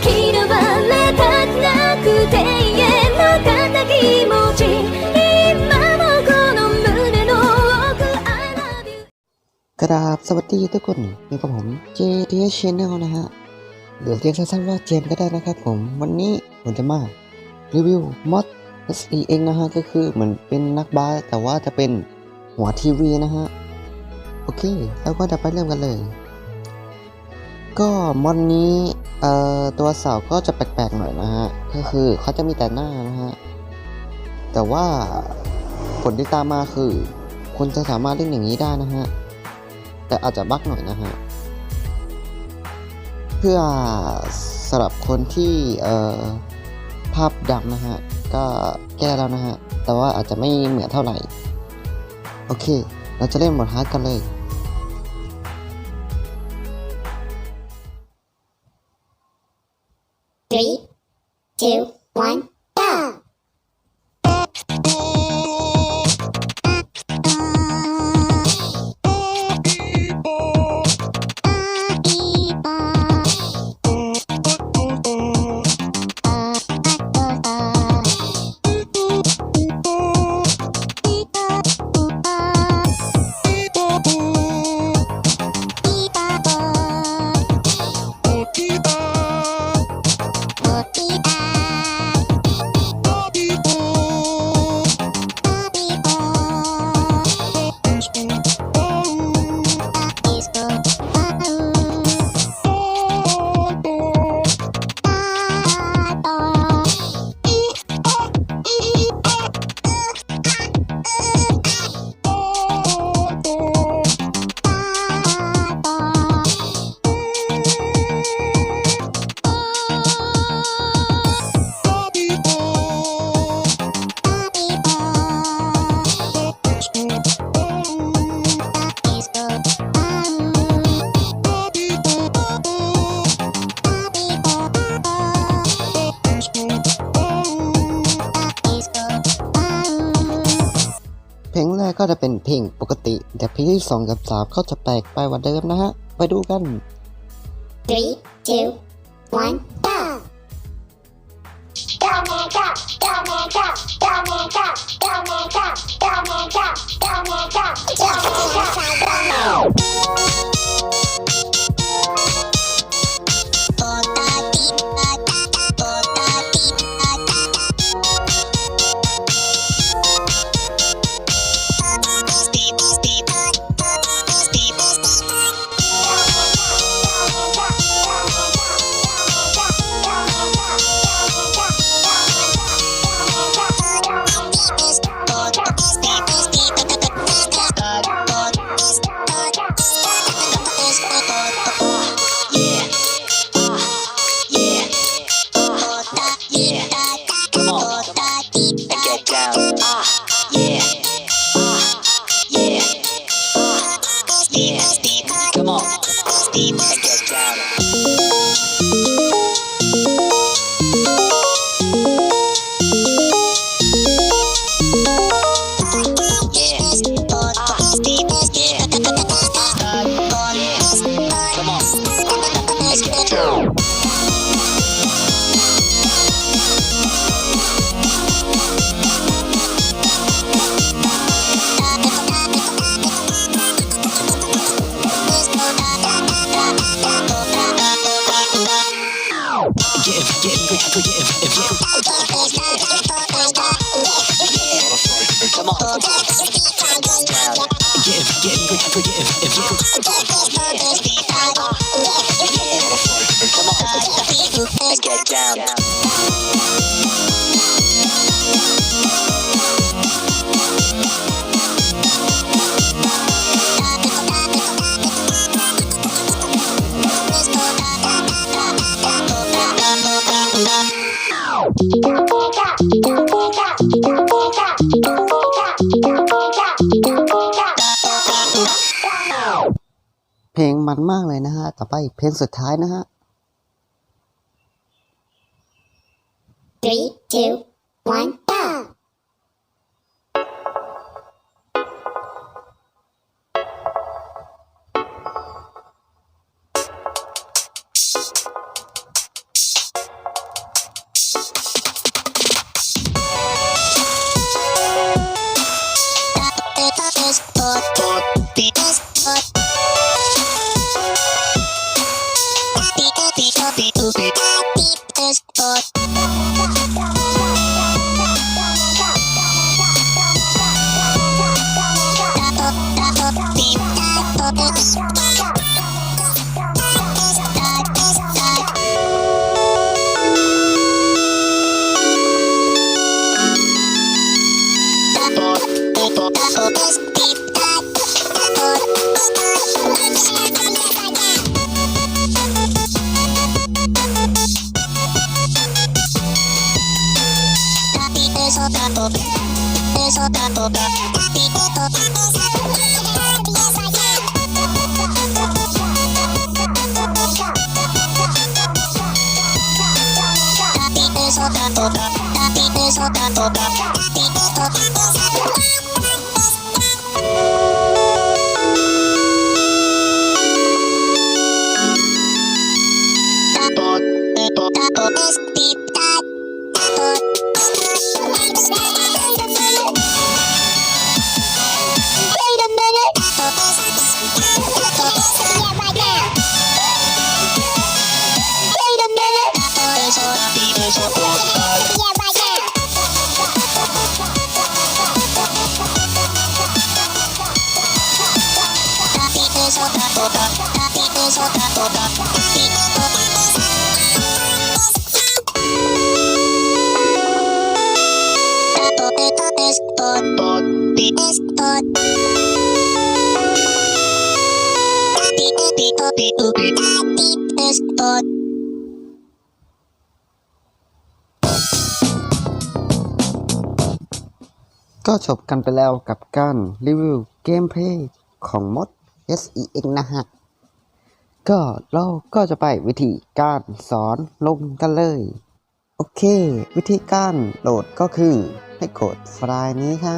嫌われたくなくて言えなかった気持ち今もこの胸の奥 I love you กราบสวัสดีทุกคนอยู่กับผม JTH Channel นะฮะเดี๋ยวเรียกสั้นๆว่าเจมส์ก็ได้นะครับผม วันนี้ผมจะมารีวิวมอด SE เองนะฮะ ก็คือเหมือนเป็นนักบาสแต่ว่าจะเป็นหัวทีวีนะฮะ โอเค แล้วก็จะไปเริ่มกันเลย ก็มอดนี้เอ่อตัวเสาก็จะแปลกๆหน่อยนะฮะ ก็คือเขาจะมีแต่หน้านะฮะ แต่ว่าผลที่ตามมาคือ คุณจะสามารถเล่นอย่างนี้ได้นะฮะ แต่อาจจะบั๊กหน่อยนะฮะ เพื่อสำหรับคนที่เอ่อภาพดำนะฮะ ก็แก้แล้วนะฮะ แต่ว่าอาจจะไม่เหมือนเท่าไหร่ โอเค เราจะเล่นหมดฮาร์ดกันเลย Three, two, one, เป็นเพลงปกติ แต่เพลงที่2กับ3ก็จะแปลกไปกว่าเดิมนะฮะ ไปดูกัน Three, two, one, go! Go man go, go man go, go man go, go man go, go man go, go man go, go man go, go man. Yes. Give, give, forgive, if you Let's get down. Don't get up, don't get up. เพลงมันมากเลยนะฮะ ต่อไปเพลงสุดท้ายนะฮะ Three, two, one, Beat is on top of that. Beat is on top of that. Beat is on top of that. ก็จบกันไปแล้วกับการรีวิวเกมเพลย์ของมด SEX นะฮะ ก็เราก็จะไปวิธีการสอนลงกันเลย โอเค วิธีการโหลดก็คือให้กดไฟล์นี้ฮะ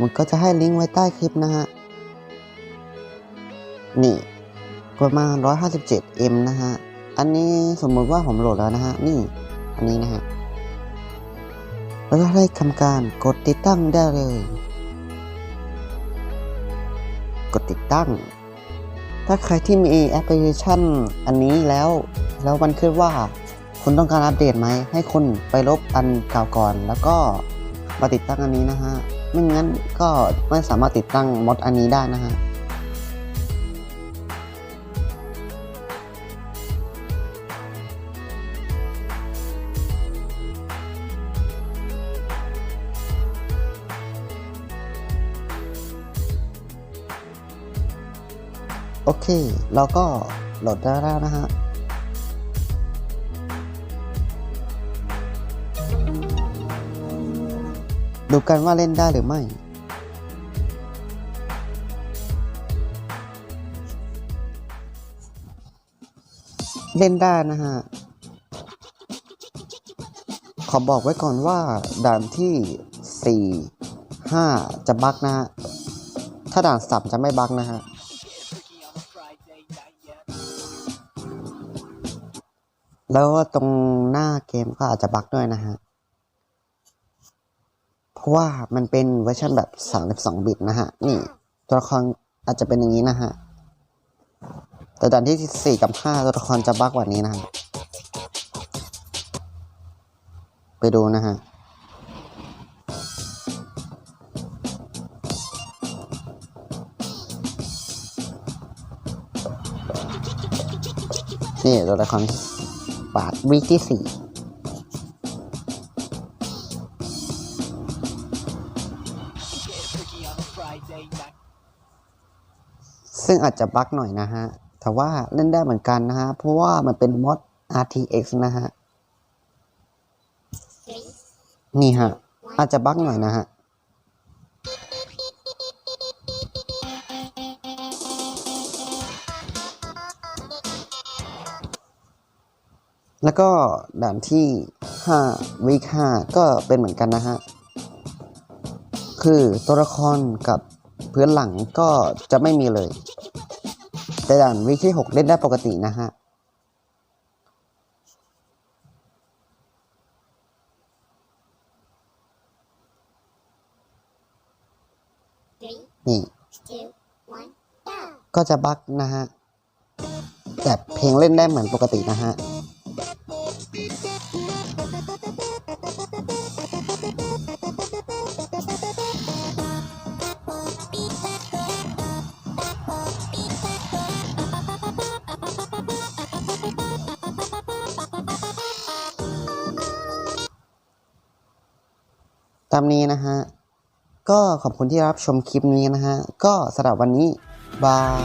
มันก็จะให้ลิงก์ไว้ใต้คลิปนะฮะ นี่ประมาณ 157M นะฮะ อันนี้สมมติว่าผมโหลดแล้วนะฮะ นี่ อันนี้นะฮะ แล้วก็ได้ทำการกดติดตั้งได้เลย กดติดตั้ง ถ้าใครที่มีแอปพลิเคชันอันนี้แล้ว แล้วมันขึ้นว่า คุณต้องการอัปเดตไหม ให้คุณไปลบอันเก่าก่อน แล้วก็มาติดตั้งอันนี้นะฮะ ไม่งั้นก็ไม่สามารถติดตั้งมอดอันนี้ได้นะฮะ โอเค เราก็โหลดได้แล้วนะฮะดูกันว่าเล่นได้หรือไม่ เล่นได้นะฮะ ขอบอกไว้ก่อนว่าด่านที่ 4 5 จะบักนะฮะ ถ้าด่านสับจะไม่บักนะฮะ แล้วก็ตรงหน้าเกมก็อาจจะบั๊กด้วยนะฮะ เพราะว่ามันเป็นเวอร์ชันแบบ 32 บิตนะฮะ นี่ตัวละครอาจจะเป็นอย่างนี้นะฮะ แต่ด่านที่ 4 กับ 5 ตัวละครจะบั๊กกว่านี้นะฮะ ไปดูนะฮะนี่ตัวละคร บาทวีคที่สี่ซึ่งอาจจะบั๊กหน่อยนะฮะ แต่ว่าเล่นได้เหมือนกันนะฮะ เพราะว่ามันเป็นมอด RTX นะฮะ นี่ฮะ อาจจะบั๊กหน่อยนะฮะ แล้วก็ด่านที่5วีค5ก็เป็นเหมือนกันนะฮะ คือตัวละครกับพื้นหลังก็จะไม่มีเลย แต่ด่านวีคที่ 6 เล่นได้ปกตินะฮะนี่ Two, one, go. ก็จะบั๊กนะฮะ แต่เพลงเล่นได้เหมือนปกตินะฮะ ตามนี้นะฮะ ก็ขอบคุณที่รับชมคลิปนี้นะฮะ ก็สำหรับวันนี้ บาย